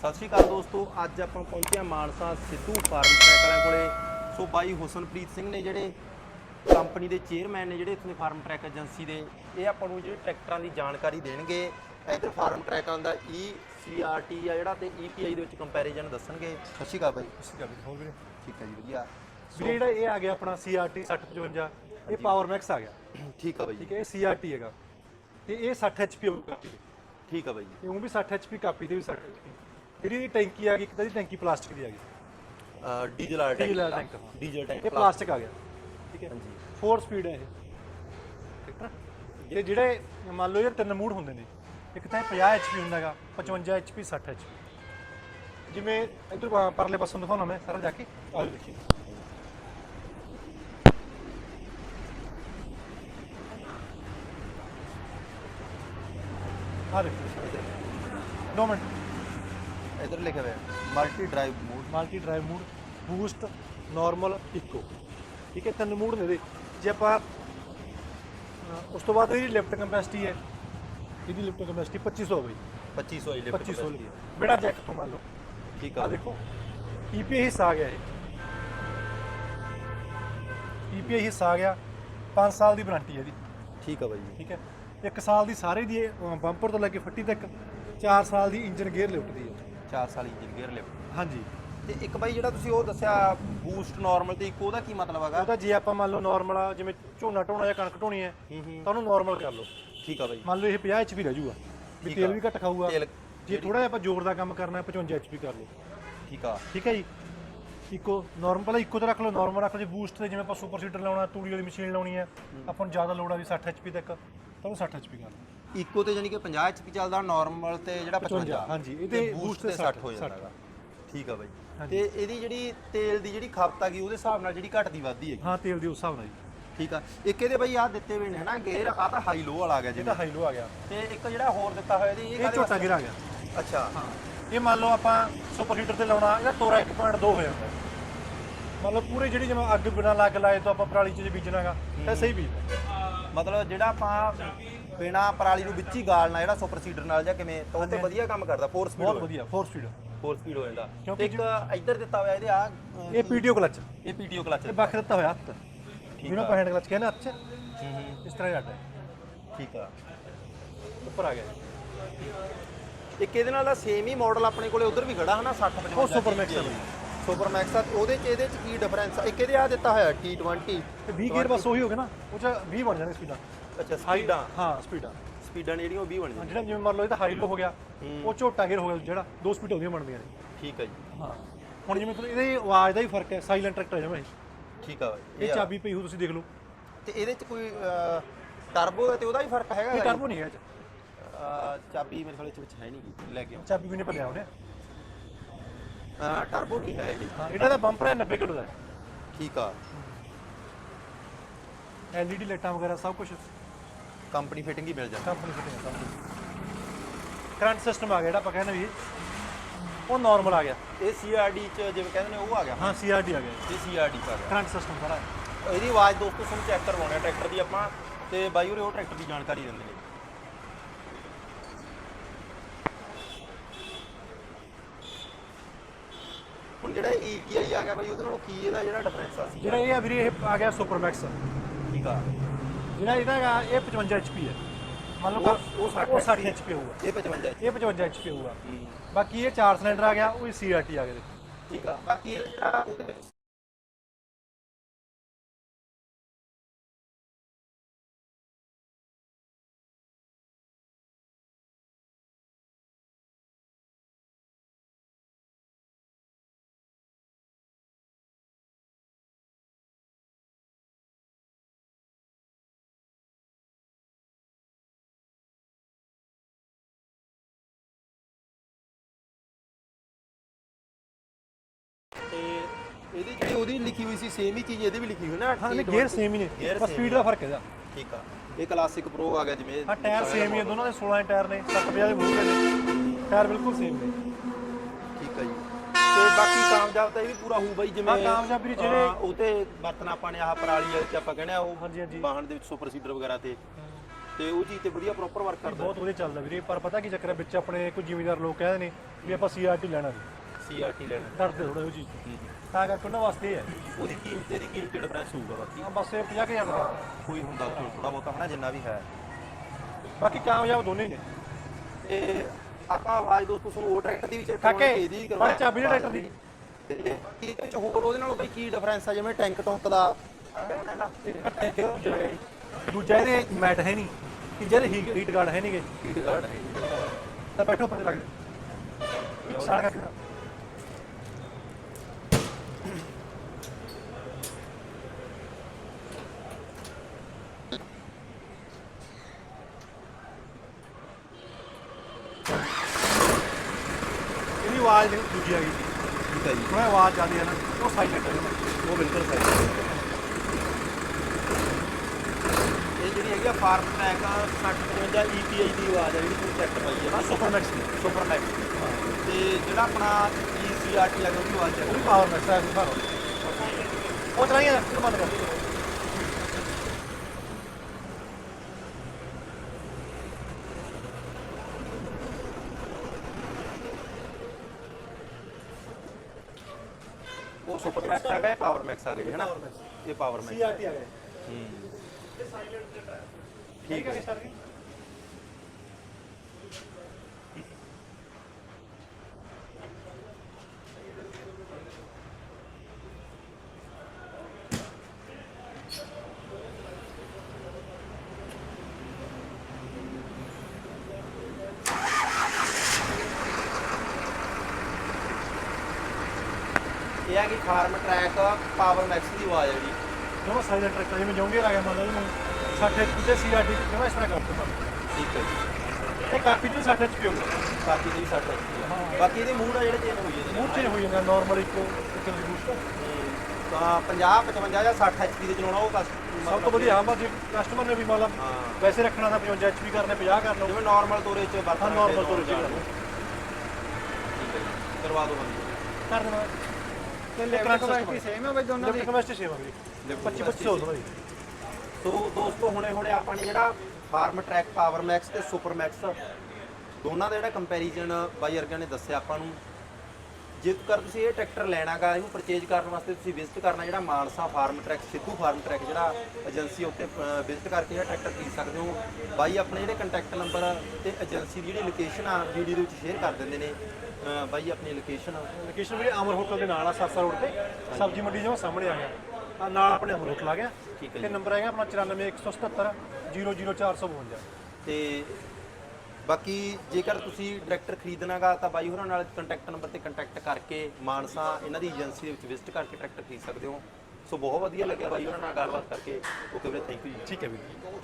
ਸਤਿ ਸ਼੍ਰੀ ਅਕਾਲ ਦੋਸਤੋ ਅੱਜ ਆਪਾਂ ਪਹੁੰਚੇ ਹਾਂ ਮਾਨਸਾ ਸਿੱਧੂ ਫਾਰਮ ਟਰੈਕ ਵਾਲਿਆਂ ਕੋਲੇ। ਸੋ ਬਾਈ ਹੁਸਨਪ੍ਰੀਤ ਸਿੰਘ ਨੇ ਜਿਹੜੇ ਕੰਪਨੀ ਦੇ ਚੇਅਰਮੈਨ ਨੇ ਜਿਹੜੇ ਇੱਥੋਂ ਦੇ ਫਾਰਮ ਟਰੈਕ ਏਜੰਸੀ ਦੇ ਇਹ ਆਪਾਂ ਨੂੰ ਜਿਹੜੇ ਟਰੈਕਟਰਾਂ ਦੀ ਜਾਣਕਾਰੀ ਦੇਣਗੇ। ਇੱਧਰ ਫਾਰਮ ਟਰੈਕਾਂ ਦਾ ਈ ਸੀਆਰਟੀ ਆ ਜਿਹੜਾ ਤੇ ਈਪੀਆਈ ਦੇ ਵਿੱਚ ਕੰਪੈਰੀਜ਼ਨ ਦੱਸਣਗੇ। ਸਤਿ ਸ਼੍ਰੀ ਅਕਾਲ ਬਾਈ। ਠੀਕ ਆ ਵੀਰੇ ਹੋਰ ਵੀਰੇ? ਠੀਕ ਹੈ ਜੀ ਵਧੀਆ। ਵੀਰੇ ਜਿਹੜਾ ਇਹ ਆ ਗਿਆ ਆਪਣਾ CRT 6055 ਇਹ ਪਾਵਰ ਮੈਕਸ ਆ ਗਿਆ। ਠੀਕ ਆ ਬਾਈ ਠੀਕ ਹੈ ਇਹ CRT ਹੈਗਾ। ਤੇ ਇਹ 60 HP ਹੋਊ ਕਾਪੀ ਠੀਕ ਆ ਬਾਈ ਇਹ ਉਹ ਵੀ 60 HP ਕਾਪੀ ਦੇ ਵੀ 60 HP ਜਿਹੜੀ ਇਹਦੀ ਟੈਂਕੀ ਆ ਗਈ ਇੱਕ ਤਾਂ ਦੀ ਟੈਂਕੀ ਪਲਾਸਟਿਕ ਦੀ ਆ ਗਈ। ਡੀਜ਼ਲ ਵਾਲਾ ਡੀਜ਼ਲ ਵਾਲਾ ਟੈਂਕ ਟੈਂਕ, ਹਾਂ। ਡੀਜ਼ਲ ਟੈਂਕ ਇਹ ਪਲਾਸਟਿਕ। ਆ ਗਿਆ। ਠੀਕ ਹੈ? ਹਾਂਜੀ। 4 ਸਪੀਡ ਹੈ ਇਹ। ਠੀਕ ਹੈ ਤੇ ਜਿਹੜੇ ਮੰਨ ਲਓ ਇਹ ਤਿੰਨ ਮੂਡ ਹੁੰਦੇ ਨੇ ਇੱਕ ਤਾਂ ਇਹ 50 HP ਹੁੰਦਾਗਾ 55 HP 60 HP ਜਿਵੇਂ ਇਧਰ ਪਰਲੇ ਪਾਸੋਂ ਦਿਖਾਉਣਾ ਮੈਂ ਸਾਰਾ ਜਾ ਕੇ। ਆਹ ਦੇਖੀਏ ਆ ਦੇਖੋ। ਦੋ ਮਿੰਟ। ਇੱਧਰ ਲਿਖਿਆ ਹੋਇਆ multi drive mode multi drive mood boost normal eco ਠੀਕ ਹੈ ਤਿੰਨ ਮੂਡ ਨੇ ਇਹਦੇ। ਜੇ ਆਪਾਂ ਅਹ, ਉਸ ਤੋਂ ਬਾਅਦ ਇਹਦੀ ਲਿਫਟ ਕੈਪੈਸਿਟੀ ਹੈ। ਇਹਦੀ ਲਿਫਟ ਕੈਪੈਸਿਟੀ 2500 ਬਈ 2500 ਹੀ ਲਿਫਟ 2500 ਲਈ ਬੇੜਾ ਜੈਕ ਤੋਂ ਮੰਨ ਲਓ। ਠੀਕ ਆ ਆ ਦੇਖੋ ਈਪੀਆਈ ਹਿੱਸਾ ਆ ਗਿਆ ਇਹ। ਈਪੀਆਈ ਹਿੱਸਾ ਆ ਗਿਆ 5 ਸਾਲ ਦੀ ਵਾਰੰਟੀ ਹੈ ਇਹਦੀ। ਠੀਕ ਆ ਬਾਈ ਜੀ। ਠੀਕ ਹੈ 1 ਸਾਲ ਦੀ ਸਾਰੇ ਦੀ ਬੰਪਰ ਤੋਂ ਲੈ ਕੇ ਫੱਟੀ ਤੱਕ 4 ਸਾਲ ਦੀ ਇੰਜਨ ਗੇਅਰ ਲਿਫਟ ਦੀ ਹੈ। 4 ਸਾਲ ਇੰਜਨ ਗੇਅਰ ਲਿਫਟ ਹਾਂਜੀ। ਤੇ ਇੱਕ ਬਾਈ ਜਿਹੜਾ ਤੁਸੀਂ ਉਹ ਦੱਸਿਆ ਬੂਸਟ ਨਾਰਮਲ ਤੇ ਇੱਕ ਉਹਦਾ ਕੀ ਮਤਲਬ ਹੈਗਾ? ਉਹਦਾ ਜੇ ਆਪਾਂ ਮੰਨ ਲਓ ਨਾਰਮਲ ਆ ਜਿਵੇਂ ਝੋਨਾ ਢੋਣਾ ਜਾਂ ਕਣਕ ਢੋਣੀ ਹੈ ਹੂੰ ਹੂੰ। ਤਾਂ ਉਹਨੂੰ ਨਾਰਮਲ ਕਰ ਲਓ। ਠੀਕ ਆ ਬਾਈ। ਮੰਨ ਲਓ ਇਹ 50 ਐਚਪੀ ਰਹਿ ਜਾਊਗਾ ਵੀ ਠੀਕ ਤੇਲ। ਵੀ ਘੱਟ ਖਾਊਗਾ। ਤੇਲ ਜੇ ਥੋੜਾ ਜਿਹਾ ਆਪਾਂ ਜ਼ੋਰ ਦਾ ਕੰਮ ਕਰਨਾ ਹੈ 55 ਐਚਪੀ ਕਰ ਲਓ। ਠੀਕ ਆ। ਠੀਕ ਹੈ ਜੀ? ਇਕੋ ਨਾਰਮਲ ਪਹਿਲਾਂ ਇਕੋ ਤੇ ਰੱਖ ਲਓ ਨਾਰਮਲ ਰੱਖ ਲਓ। ਜੇ ਬੂਸਟ ਤੇ ਜਿਵੇਂ ਆਪਾਂ ਸੁਪਰ ਸੀਟਰ ਲਾਉਣਾ ਤੂੜੀ ਵਾਲੀ ਮਸ਼ੀਨ ਲਾਉਣੀ ਹੈ ਆਪਾਂ ਨੂੰ ਜ਼ਿਆਦਾ ਲੋੜ ਆ ਵੀ 60 ਐਚਪੀ ਤੱਕ ਤਾਂ ਉਹ 60 ਐਚਪੀ ਕਰ ਲਓ। ਇਕੋ ਤੇ ਜਾਨੀ ਕਿ 50 ਐਚਪੀ ਚੱਲਦਾ ਨਾਰਮਲ ਤੇ ਜਿਹੜਾ 55 55, ਹਾਂਜੀ, ਇਹਦੇ ਬੂਸਟ ਤੇ ਤੇ 60 ਹੋ 60 ਜਾਂਦਾ ਹੈਗਾ। ਠੀਕ ਆ ਬਾਈ। ਤੇ ਇਹਦੀ ਜਿਹੜੀ ਤੇਲ ਦੀ ਜਿਹੜੀ ਖਪਤ ਹੈਗੀ ਉਹਦੇ ਹਿਸਾਬ ਨਾਲ ਜਿਹੜੀ ਘਟਦੀ ਵੱਧਦੀ ਹੈਗੀ। ਹਾਂ ਤੇਲ ਦੀ ਉਸ ਹਿਸਾਬ ਨਾਲ ਜੀ। ਠੀਕ ਆ। ਇੱਕ ਇਹਦੇ ਬਾਈ ਆਹ ਦਿੱਤੇ ਹੋਏ ਨੇ ਹਨਾ ਗੇਅਰ ਆ ਤਾਂ ਹਾਈ ਲੋ ਵਾਲਾ ਆ ਗਿਆ ਜਿਵੇਂ। ਹਾਈ ਲੋ ਆ ਗਿਆ। ਤੇ ਇੱਕ ਜਿਹੜਾ ਹੋਰ ਦਿੱਤਾ ਹੋਇਆ ਇਹਦੀ ਇਹ ਵਾਸਤੇ? ਗਿਰ ਆ ਗਿਆ। ਅੱਛਾ। ਇਹ ਮੰਨ ਲਓ ਆਪਾਂ ਸੁਪਰ ਹੀਟਰ ਤੇ ਲਾਉਣਾ ਇਹਦਾ ਤੋਰਾ 1.2 ਹੋ ਜਾਂਦਾ। ਮੰਨ ਲਓ ਪੂਰੇ ਜਿਹੜੀ ਜਿਵੇਂ ਅੱਗ ਬਿਨਾਂ ਲੱਗ ਲਾਏ ਤਾਂ ਆਪਾਂ ਪਰਾਲੀ 'ਚ ਜੇ ਬੀਜਣਾਗਾ ਤਾਂ ਸਹੀ ਬੀਜਦਾ। ਮਤਲਬ ਜਿਹੜਾ ਆਪਾਂ ਬਿਨਾ ਪਰਾਲੀ ਨੂੰ ਵਿੱਚ ਹੀ ਗਾਲਣਾ ਜਿਹੜਾ ਸੁਪਰ ਸੀਡਰ ਨਾਲ ਜਾਂ ਕਿਵੇਂ ਤਾਂ ਉਹ ਤੇ ਹਾਂਜੀ। ਵਧੀਆ ਕੰਮ ਕਰਦਾ ਫੋਰ ਸਪੀਡ ਬਹੁਤ ਵਧੀਆ 4 ਸਪੀਡ 4 ਸਪੀਡ ਹੋ ਜਾਂਦਾ। ਤੇ ਇੱਕ ਇੱਧਰ ਦਿੱਤਾ ਹੋਇਆ ਇਹਦੇ ਆ ਇਹ ਪੀਟੀਓ ਕਲਚ ਇਹ ਪੀਟੀਓ ਕਲਚ ਇਹ ਬੱਖ ਦਿੱਤਾ ਹੋਇਆ ਹੱਥ। ਠੀਕ ਜਿਹਨੂੰ ਆਪਾਂ ਹੈਂਡ ਕਲਚ ਕਹਿੰਦੇ ਹੱਥ 'ਚ। ਹੂੰ ਹੂੰ। ਇਸ ਤਰ੍ਹਾਂ ਜਾਂਦਾ ਠੀਕ ਆ। ਉੱਪਰ ਆ ਗਿਆ। ਇੱਕ ਇਹਦੇ ਨਾਲ ਦਾ ਸੇਮ ਹੀ ਮਾਡਲ ਆਪਣੇ ਕੋਲੇ ਉਧਰ ਵੀ ਖੜਾ ਹਨਾ 60 55 ਉਹ Max ਆ ਬਈ। ਸੁਪਰ ਮੈਕਸ ਆ ਉਹਦੇ ਚ ਇਹਦੇ ਚ ਕੀ ਡਿਫਰੈਂਸ ਆ? ਇੱਕ ਇਹਦੇ ਆ ਦਿੱਤਾ ਹੋਇਆ T20 ਤੇ 20 ਗੇਅਰ ਬਸ ਉਹੀ ਹੋ ਗਿਆ ਨਾ। ਉਹ ਚ 20 ਬਣ ਜਾਣੇ ਸਪੀਡਾਂ ਅੱਛਾ ਸਪੀਡਾਂ ਹਾਂ। ਸਪੀਡਾਂ। ਸਪੀਡਾਂ ਜਿਹੜੀਆਂ ਉਹ 20 ਬਣ ਹਾਂ, ਜਾਂਦੀਆਂ ਜਿਹੜਾ ਜਿਵੇਂ ਮੰਨ ਲਓ ਇਹ ਤਾਂ ਹਾਈ ਲੋ ਹੋ ਗਿਆ ਹੂੰ। ਉਹ ਝੋਟਾ ਗੇਅਰ ਹੋ ਗਿਆ ਜਿਹੜਾ ਦੋ ਸਪੀਡ ਉਹਦੀਆਂ ਬਣਦੀਆਂ ਨੇ। ਠੀਕ ਆ ਜੀ। ਹਾਂ। ਹੁਣ ਜਿਵੇਂ ਤੁਹਾਨੂੰ ਇਹਦੀ ਆਵਾਜ਼ ਦਾ ਹੀ ਫ਼ਰਕ ਹੈ ਸਾਇਲੈਂਟ ਟਰੈਕਟਰ ਜਿਵੇਂ ਠੀਕ ਆ ਬਾਈ ਇਹ ਆ। ਚਾਬੀ ਪਈ ਹੋ ਤੁਸੀਂ ਦੇਖ ਲਓ। ਤੇ ਇਹਦੇ ਚ ਕੋਈ ਟਰਬੋ ਤੇ ਉਹਦਾ ਵੀ ਫ਼ਰਕ ਹੈਗਾ ਇਹ? ਟਰਬੋ ਨਹੀਂ ਹੈ ਇਹ 'ਚ। ਅਹ, ਚਾਬੀ ਮੇਰੇ ਖਿਆਲ ਚ ਵਿੱਚ ਹੈ ਨਹੀਂ ਗੀ ਲੈ ਕੇ ਚਾਬੀ ਵੀ ਨਹੀਂ ਭਰਿਆ ਉਹਨੇ। ਟਰਬੋ ਕੀ ਹੈ ਹਾਂ ਇਹਦਾ ਤਾਂ ਬੰਪਰ ਹੈ 90 ਕਿਲੋ ਦਾ ਠੀਕ ਆ। ਐਲਈਡੀ ਲਾਈਟਾਂ ਵਗੈਰਾ ਸਭ ਕੁਝ ਕੰਪਨੀ ਫਿਟਿੰਗ ਹੀ ਮਿਲ ਜਾਂਦੀ। ਕੰਪਨੀ ਫਿਟਿੰਗ ਕੁਝ ਕਰੰਟ ਸਿਸਟਮ ਆ ਗਿਆ ਜਿਹੜਾ ਆਪਾਂ ਕਹਿੰਦੇ ਵੀ ਉਹ ਨਾਰਮਲ ਆ ਗਿਆ। ਇਹ ਸੀਆਰਡੀ ਚ ਜਿਵੇਂ ਕਹਿੰਦੇ ਨੇ ਉਹ ਆ ਗਿਆ। ਹਾਂ ਸੀਆਰਡੀ ਆ ਗਿਆ। ਇਹ ਸੀਆਰਡੀ ਆ ਗਿਆ। ਕਰੰਟ ਸਿਸਟਮ ਸਾਰਾ। ਇਹਦੀ ਆਵਾਜ਼ ਦੋਸਤੋ ਤੁਹਾਨੂੰ ਚੈੱਕ ਕਰਵਾਉਣੇ ਆ ਟਰੈਕਟਰ ਦੀ ਆਪਾਂ। ਤੇ ਬਾਈ ਉਹ ਟਰੈਕਟਰ ਦੀ ਜਾਣਕਾਰੀ ਦਿੰਦੇ ਨੇ। ਹੁਣ ਜਿਹੜਾ ETI ਆ ਗਿਆ ਬਾਈ ਉਹਦੇ ਨਾਲੋਂ ਕੀ ਇਹਦਾ ਜਿਹੜਾ ਡਿਫਰੈਂਸ ਆ ਸੀ? ਜਿਹੜਾ ਇਹ ਆ ਵੀਰੇ ਇਹ ਆ ਗਿਆ ਸੁਪਰ ਮੈਕਸ ਠੀਕ ਆ। ਜਿਹੜਾ ਇਹਦਾ ਹੈਗਾ ਇਹ 55 HP ਹੈ। ਮੰਨ ਲਓ ਉਹ- ਉਹ 60 ਉਹ 60 HP ਹੋਊਗਾ। ਇਹ 55 ਇਹ 55 HP ਹੋਊਗਾ। ਬਾਕੀ ਇਹ 4 ਸਿਲੰਡਰ ਆ ਗਿਆ ਉਹ ਸੀਆਰਟੀ ਆ ਗਿਆ ਦੇਖੋ ਠੀਕ ਆ। ਬਾਕੀ ਇਹ ਜਿਹੜਾ ਉਹਦੇ ਵਿੱਚ ਤੇ ਇਹਦੀ ਜਿਹੜੀ ਉਹਦੀ ਲਿਖੀ ਹੋਈ ਸੀ ਸੇਮ ਹੀ ਚੀਜ਼ ਇਹਦੇ ਵੀ ਲਿਖੀ ਹੋਈ ਨਾ ਹਾਂ ਨਹੀਂ T20 ਗੇਅਰ ਸੇਮ ਹੀ ਨੇ Gear ਬਸ same ਸਪੀਡ ਹੀ ਦਾ। ਫ਼ਰਕ ਹੈਗਾ ਠੀਕ ਆ। ਇਹ ਕਲਾਸਿਕ ਪ੍ਰੋ ਆ ਗਿਆ ਜਿਵੇਂ ਹਾਂ ਟਾਇਰ ਸੇਮ ਹੀ ਆ ਦੋਨਾਂ ਦੇ 16 ਟਾਇਰ ਨੇ 750 ਦੇ ਮੂਹਰੇ ਨੇ। ਟਾਇਰ ਬਿਲਕੁਲ ਸੇਮ ਨੇ। ਠੀਕ ਆ ਜੀ। ਤੇ ਬਾਕੀ ਕਾਮਯਾਬ ਤਾਂ ਇਹ ਵੀ ਪੂਰਾ ਹੋਊ ਬਾਈ ਜਿਵੇਂ ਹਾਂ, ਕਾਮਯਾਬ ਵੀਰੇ ਜਿਹੜੇ- ਹਾਂ, ਉਹ ਤੇ ਵਰਤਣਾ ਆਪਾਂ ਨੇ ਆਹ ਪਰਾਲੀ ਵਾਲੇ ਚ ਆਪਾਂ ਕਹਿੰਦੇ ਆ ਉਹ ਹਾਂਜੀ, ਹਾਂਜੀ। ਵਾਹਨ ਦੇ ਵਿੱਚ ਸੁਪਰ ਸੀਡਰ ਵਗੈਰਾ ਤੇ। ਤੇ ਉਹ ਚੀਜ਼ ਤੇ ਵਧੀਆ ਪ੍ਰੋਪਰ ਵਰਕ ਕਰਦਾ। ਬਹੁਤ ਵਧੀਆ ਚੱਲਦਾ ਵੀਰੇ ਪਰ ਪਤਾ ਕੀ ਚੱਕਰ ਹੈ ਵਿੱਚ ਆਪਣੇ ਕੁਝ ਜ਼ਿਮੀਦਾਰ ਲੋਕ ਕਹਿੰਦੇ ਨੇ ਵੀ ਆਪਾਂ ਸੀਆਰਟੀ ਲੈਣਾ ਨਹੀਂ ਸੀਆਰਟੀ ਲੈਣਾ। ਡਰਦੇ ਥੋੜਾ ਉਹ ਚੀਜ਼ ਤਾਂ। ਕਰਕੇ ਉਹਨਾਂ ਵਾਸਤੇ ਇਹ ਹੈ। ਉਹਦੀ ਕੀਮਤ ਇਹਦੀ ਕੀਮਤ ਡਿਫਰੈਂਸ ਹੋਊਗਾ ਬਾਕੀ? ਹਾਂ ਬਸ ਇਹ 50000 ਦਾ। ਕੋਈ ਹੁੰਦਾ ਥੋੜਾ ਬਹੁਤਾ ਹਨਾ ਜਿੰਨਾ ਵੀ ਹੈ। ਬਾਕੀ ਕਾਮਯਾਬ ਦੋਨੇ ਨੇ। ਤੇ ਆਪਾਂ ਆਵਾਜ਼ ਦੋਸਤੋ ਸੁਣੋ ਉਹ ਟਰੈਕਟਰ ਦੀ ਵੀ ਚੈੱਕ ਕਾਕੇ, ਇਹਦੀ ਵੀ ਫੜ ਚਾਬੀ ਨਾ ਟਰੈਕਟਰ ਦੀ। ਤੇ ਇਹਦੇ ਵਿੱਚ ਹੋਰ ਉਹਦੇ ਨਾਲ ਬਈ ਕੀ ਡਿਫਰੈਂਸ ਆ ਜਿਵੇਂ ਟੈਂਕ ਟੌਂਕ ਦਾ? ਦੂਜਾ ਇਹਦੇ ਮੈਟ ਹੈ ਨਹੀਂ ਤੀਜਾ ਇਹਦੇ ਹੀਟ ਹੀਟ ਗਾਰਡ ਹੈ ਨਹੀਂਗੇ। ਤਾਂ ਬੈਠੋ ਪਤਾ ਲੱਗ ਸਾਰਾ ਆਵਾਜ਼ ਜਿਹੜੀ ਦੂਜੀ ਆ ਗਈ। ਠੀਕ ਹੈ ਜੀ ਥੋੜਾ ਆਵਾਜ਼ ਜ਼ਿਆਦਾ ਹੈ ਨਾ ਉਹ ਸਾਈਲੈਂਟ ਹੈ ਉਹ ਬਿਲਕੁਲ ਸਹੀ ਇਹ ਜਿਹੜੀ ਹੈਗੀ ਆ ਫਾਰਮ ਟਰੈਕ 6055 EPI ਦੀ ਆਵਾਜ਼ ਆ ਜਿਹੜੀ ਤੁਸੀਂ ਚੈੱਕ ਪਾਈ ਹੈ ਨਾ ਸੁਪਰ ਮੈਕਸ ਦੀ। ਸੁਪਰ ਮੈਕਸ ਤੇ ਜਿਹੜਾ ਆਪਣਾ ECRT ਆ ਉਹਦੀ ਆਵਾਜ਼ ਉਹ ਵੀ ਹੈ ਪਾਵਰ ਮੈਕਸ ਹੈ ਉਹ ਚਲਾਈਏ ਬੰਦ ਕਰ। ਸੁਪਰ ਮੈਕਸ ਹੈਗਾ ਪਾਵਰ ਮੈਕਸ ਆ ਗਈ ਹੈ ਨਾ ਇਹ ਪਾਵਰ ਮੈਕਸ ਸੀਆਰਟੀ ਆ ਗਏ ਹੂੰ ਠੀਕ ਹੈ ਸਰ ਇਹ ਹੈਗੀ ਫਾਰਮ ਟਰੈਕ ਪਾਵਰ ਮੈਕਸ ਦੀ ਆਵਾਜ਼ ਹੈ ਜੀ। ਦੋਨੋਂ ਸਾਈਲੈਂਟ ਟਰੈਕਟਰ ਜਿਵੇਂ ਜੋਂਗੇ ਗਿਆ ਮੰਨ ਲਓ ਇਹਨੂੰ 60 HP ਤੇ ਸੀਆਰਟੀ ਜਿਵੇਂ ਇਸ ਤਰ੍ਹਾਂ ਕਰ ਦਿੱਤਾ ਠੀਕ ਹੈ ਜੀ। ਇਹ ਕਾਪੀ ਤੇ 60 HP ਹੋਊਗਾ ਬਾਕੀ ਦੀ 60 ਬਾਕੀ ਇਹਦੇ ਮੂਡ ਆ ਜਿਹੜੇ ਚੇਂਜ ਹੋਈ ਜਾਂਦੇ। ਨੇ ਮੂਡ ਚੇਂਜ ਹੋ ਜਾਂਦਾ ਨਾਰਮਲ ਇੱਕੋ ਇੱਕ ਬੂਸਟ ਤਾਂ 50 55 ਜਾਂ 60 HP ਦੇ ਚਲਾਉਣਾ ਉਹ ਕਸ- ਸਭ ਤੋਂ ਵਧੀਆ ਹਾਂ ਜੇ ਕਸਟਮਰ ਨੇ ਵੀ ਹਾਂ। ਵੈਸੇ ਰੱਖਣਾ ਤਾਂ 55 HP ਕਰਨੇ 50 ਕਰ ਲਓ। ਜਿਵੇਂ ਨਾਰਮਲ ਤੋਰੇ ਚ ਵਰਤਣਾ ਹਾਂ ਨਾਰਮਲ ਤੇ ਤੋਂ ਠੀਕ ਹੈ ਜੀ। ਕਰਵਾ ਦਿਓ ਬੰਦ ਕਰ ਦੇਣਾ ਸੇਮ ਹੈ ਬਈ ਦੋਨਾਂ ਦੀ? ਲਿਫਟ ਕਮੈਸਟ ਸੇਵਾ ਵੀਰੇ 25 2500 ਭਾਈ ਸੋ ਦੋਸਤੋ ਹੁਣੇ ਹੁਣੇ ਆਪਾਂ ਨੇ ਜਿਹੜਾ ਫਾਰਮ ਟਰੈਕ ਪਾਵਰ ਮੈਕਸ ਤੇ ਸੁਪਰ ਮੈਕਸ ਦੋਨਾਂ ਦਾ ਜਿਹੜਾ ਕੰਪੈਰੀਜ਼ਨ ਬਾਈ ਅਰਗਿਆਂ ਨੇ ਦੱਸਿਆ ਆਪਾਂ ਨੂੰ ਜੇਕਰ ਤੁਸੀਂ ਇਹ ਟਰੈਕਟਰ ਲੈਣਾਗਾ ਇਹਨੂੰ ਪਰਚੇਜ ਕਰਨ ਵਾਸਤੇ ਤੁਸੀਂ ਵਿਜ਼ਿਟ ਕਰਨਾ ਜਿਹੜਾ Mansa Farmtrac Sidhu Farmtrac ਜਿਹੜਾ ਏਜੰਸੀ ਉੱਤੇ ਵਿਜ਼ਿਟ ਕਰਕੇ ਜਿਹੜਾ ਟਰੈਕਟਰ ਖਰੀਦ ਸਕਦੇ ਹੋ। ਬਾਈ ਆਪਣੇ ਜਿਹੜੇ ਕੰਟੈਕਟ ਨੰਬਰ ਤੇ ਏਜੰਸੀ ਦੀ ਜਿਹੜੀ ਲੋਕੇਸ਼ਨ ਆ ਵੀਡੀਓ ਦੇ ਵਿੱਚ ਸ਼ੇਅਰ ਕਰ ਦਿੰਦੇ ਨੇ। ਬਾਈ ਆਪਣੀ ਲੋਕੇਸ਼ਨ ਲੋਕੇਸ਼ਨ ਵੀਰੇ ਅਮਰ ਹੋਟਲ ਦੇ ਨਾਲ ਆ ਸਰਸਾ ਰੋਡ ਤੇ। ਸਬਜ਼ੀ ਮੰਡੀ ਜਿਵੇਂ ਸਾਹਮਣੇ ਆ ਗਿਆ। ਆ ਨਾਲ ਆਪਣੇ ਅਮਰ ਹੋਟਲ ਆ ਗਿਆ। ਤੇ ਨੰਬਰ ਹੈਗਾ ਆਪਣਾ 94177 00452 ਤੇ ਬਾਕੀ ਜੇਕਰ ਤੁਸੀਂ ਟਰੈਕਟਰ ਖਰੀਦਣਾਗਾ ਤਾਂ ਬਾਈ ਹੋਰਾਂ ਨਾਲ ਕੰਟੈਕਟ ਨੰਬਰ ਤੇ ਕੰਟੈਕਟ ਕਰਕੇ ਮਾਨਸਾ ਇਹਨਾਂ ਦੀ ਏਜੰਸੀ ਦੇ ਵਿੱਚ ਵਿਜ਼ਿਟ ਕਰਕੇ ਟਰੈਕਟਰ ਖਰੀਦ ਸਕਦੇ ਹੋ। ਸੋ ਬਹੁਤ ਵਧੀਆ ਲੱਗਿਆ ਬਾਈ ਹੋਰਾਂ ਨਾਲ ਗੱਲਬਾਤ ਕਰਕੇ। ਓਕੇ ਵੀਰੇ ਥੈਂਕ ਯੂ ਜੀ। ਠੀਕ ਹੈ ਵੀਰੇ